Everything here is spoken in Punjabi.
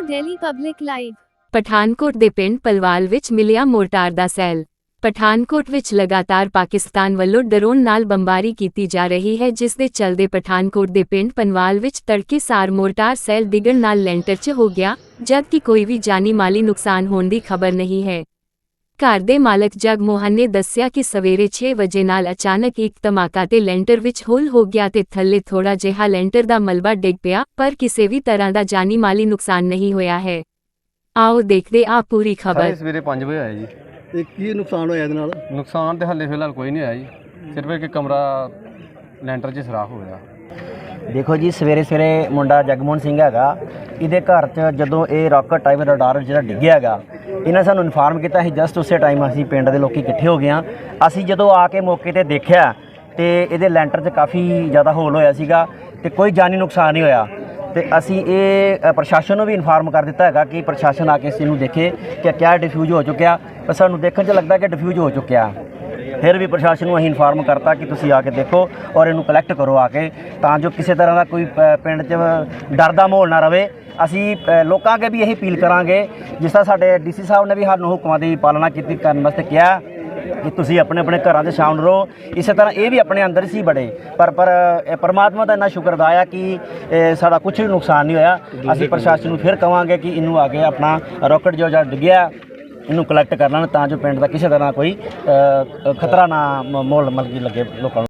ਡੇਲੀ ਪਬਲਿਕ ਲਾਈਵ ਪਠਾਨਕੋਟ ਦੇ ਪਿੰਡ ਪਲਵਾਲ ਵਿੱਚ ਮਿਲਿਆ ਮੋਰਟਾਰ ਦਾ ਸੈੱਲ। ਪਠਾਨਕੋਟ ਵਿੱਚ ਲਗਾਤਾਰ ਪਾਕਿਸਤਾਨ ਵੱਲੋਂ ਡਰੋਨ ਨਾਲ ਬੰਬਾਰੀ ਕੀਤੀ ਜਾ ਰਹੀ ਹੈ, ਜਿਸ ਦੇ ਚਲਦੇ ਪਠਾਨਕੋਟ ਦੇ ਪਿੰਡ ਪਨਵਾਲ ਵਿੱਚ ਤੜਕੇ ਸਾਰ ਮੋਰਟਾਰ ਸੈਲ ਡਿੱਗਣ ਨਾਲ ਲੈਂਟਰ 'ਚ ਹੋ ਗਿਆ, ਜਦਕਿ ਕੋਈ ਵੀ ਜਾਨੀ ਮਾਲੀ ਨੁਕਸਾਨ ਹੋਣ ਦੀ ਖਬਰ ਨਹੀਂ ਹੈ। ਘਰ ਦੇ ਮਾਲਕ ਜਗਮੋਹਨ ਨੇ ਦੱਸਿਆ ਕਿ ਸਵੇਰੇ 6 ਵਜੇ ਨਾਲ ਅਚਾਨਕ ਇੱਕ ਧਮਾਕਾ ਤੇ ਲੈਂਟਰ ਵਿੱਚ ਹੋਲ ਹੋ ਗਿਆ ਤੇ ਥੱਲੇ ਥੋੜਾ ਜਿਹਾ ਲੈਂਟਰ ਦਾ ਮਲਬਾ ਡਿੱਗ ਪਿਆ ਪਰ ਕਿਸੇ ਵੀ ਤਰ੍ਹਾਂ ਦਾ ਜਾਨੀ ਮਾਲੀ ਨੁਕਸਾਨ ਨਹੀਂ ਹੋਇਆ ਹੈ। ਆਓ ਦੇਖਦੇ ਆ ਪੂਰੀ ਖਬਰ। ਸਵੇਰੇ 5 ਵਜੇ ਆਇਆ ਜੀ। ਤੇ ਕੀ ਨੁਕਸਾਨ ਹੋਇਆ ਇਹਦੇ ਨਾਲ? ਨੁਕਸਾਨ ਤੇ ਹੱਲੇ ਫਿਲਹਾਲ ਕੋਈ ਨਹੀਂ ਆਇਆ ਜੀ। ਸਿਰਫ ਇੱਕ ਕਮਰਾ ਲੈਂਟਰ 'ਚ ਸਰਾਖ ਹੋ ਗਿਆ ਦੇਖੋ ਜੀ, ਸਵੇਰੇ ਸਵੇਰੇ ਮੁੰਡਾ ਜਗਮੋਹਨ ਸਿੰਘ ਹੈਗਾ। ਇਹਦੇ ਘਰ 'ਚ ਜਦੋਂ ਇਹ ਰਾਕਟ ਟਾਈਪ ਰਡਾਰ ਜਿਹੜਾ ਡਿੱਗਿਆ ਹੈਗਾ, ਇਹਨਾਂ ਸਾਨੂੰ ਇਨਫਾਰਮ ਕੀਤਾ ਸੀ ਜਸਟ ਉਸੇ ਟਾਈਮ ਅਸੀਂ ਪਿੰਡ ਦੇ ਲੋਕੀ ਇਕੱਠੇ ਹੋ ਗਏ ਹਾਂ। ਅਸੀਂ ਜਦੋਂ ਆ ਕੇ ਮੌਕੇ ਤੇ ਦੇਖਿਆ ਤੇ ਇਹਦੇ ਲੈਂਟਰ 'ਚ ਕਾਫੀ ਜ਼ਿਆਦਾ ਹੋਲ ਹੋਇਆ ਸੀਗਾ ਤੇ ਕੋਈ ਜਾਨੀ ਨੁਕਸਾਨ ਨਹੀਂ ਹੋਇਆ। ਤੇ ਅਸੀਂ ਇਹ ਪ੍ਰਸ਼ਾਸਨ ਨੂੰ ਵੀ ਇਨਫਾਰਮ ਕਰ ਦਿੱਤਾ ਹੈਗਾ ਕਿ ਪ੍ਰਸ਼ਾਸਨ ਆ ਕੇ ਇਸ ਚੀਜ਼ ਨੂੰ ਦੇਖੇ ਕਿ ਕਿਆ ਡਿਫਿਊਜ਼ ਹੋ ਚੁੱਕਿਆ। ਪਰ ਸਾਨੂੰ ਦੇਖਣ 'ਚ ਲੱਗਦਾ ਕਿ ਡਿਫਿਊਜ਼ ਹੋ ਚੁੱਕਿਆ। ਫਿਰ ਵੀ ਪ੍ਰਸ਼ਾਸਨ ਨੂੰ ਅਸੀਂ ਇਨਫਾਰਮ ਕਰਤਾ ਕਿ ਤੁਸੀਂ ਆ ਕੇ ਦੇਖੋ ਔਰ ਇਹਨੂੰ ਕਲੈਕਟ ਕਰੋ ਆ ਕੇ। ਤਾਂ ਜੋ ਕਿਸੇ ਤਰ੍ਹਾਂ ਦਾ ਕੋਈ ਪਿੰਡ 'ਚ ਡਰ ਦਾ ਮਾਹੌਲ ਨਾ ਰਵੇ। ਅਸੀਂ ਲੋਕਾਂ ਅੱਗੇ ਵੀ ਇਹੀ ਅਪੀਲ ਕਰਾਂਗੇ। ਜਿਸ ਤਰ੍ਹਾਂ ਸਾਡੇ ਡੀਸੀ ਸਾਹਿਬ ਨੇ ਵੀ ਸਾਨੂੰ ਹੁਕਮਾਂ ਦੀ ਪਾਲਣਾ ਕੀਤੀ, ਕਰਨ ਵਾਸਤੇ ਕਿਹਾ ਕਿ ਤੁਸੀਂ ਆਪਣੇ ਆਪਣੇ ਘਰਾਂ 'ਚ ਸ਼ਾਮ ਨੂੰ ਰਹੋ ਇਸੇ ਤਰ੍ਹਾਂ ਇਹ ਵੀ ਆਪਣੇ ਅੰਦਰ ਸੀ ਬੜੇ। ਪਰ ਪਰ ਪਰਮਾਤਮਾ ਦਾ ਇੰਨਾ ਸ਼ੁਕਰਦਾ ਆ ਕਿ ਇਹ ਸਾਡਾ ਕੁਝ ਵੀ ਨੁਕਸਾਨ ਨਹੀਂ ਹੋਇਆ। ਅਸੀਂ ਪ੍ਰਸ਼ਾਸਨ ਨੂੰ ਫਿਰ ਕਵਾਂਗੇ ਕਿ ਇਹਨੂੰ ਆ ਕੇ ਆਪਣਾ ਰਾਕਟ ਜੋ ਜਿਹੜਾ ਡਿੱਗਿਆ। ਇਹਨੂੰ ਕਲੈਕਟ ਕਰ ਲੈਣ ਤਾਂ ਜੋ ਪਿੰਡ ਦਾ ਕਿਸੇ ਤਰ੍ਹਾਂ ਕੋਈ ਖਤਰਾ ਨਾ ਮ- ਮਾਹੌਲ ਮਲਕੀ ਲੱਗੇ ਲੋਕਾਂ ਨੂੰ।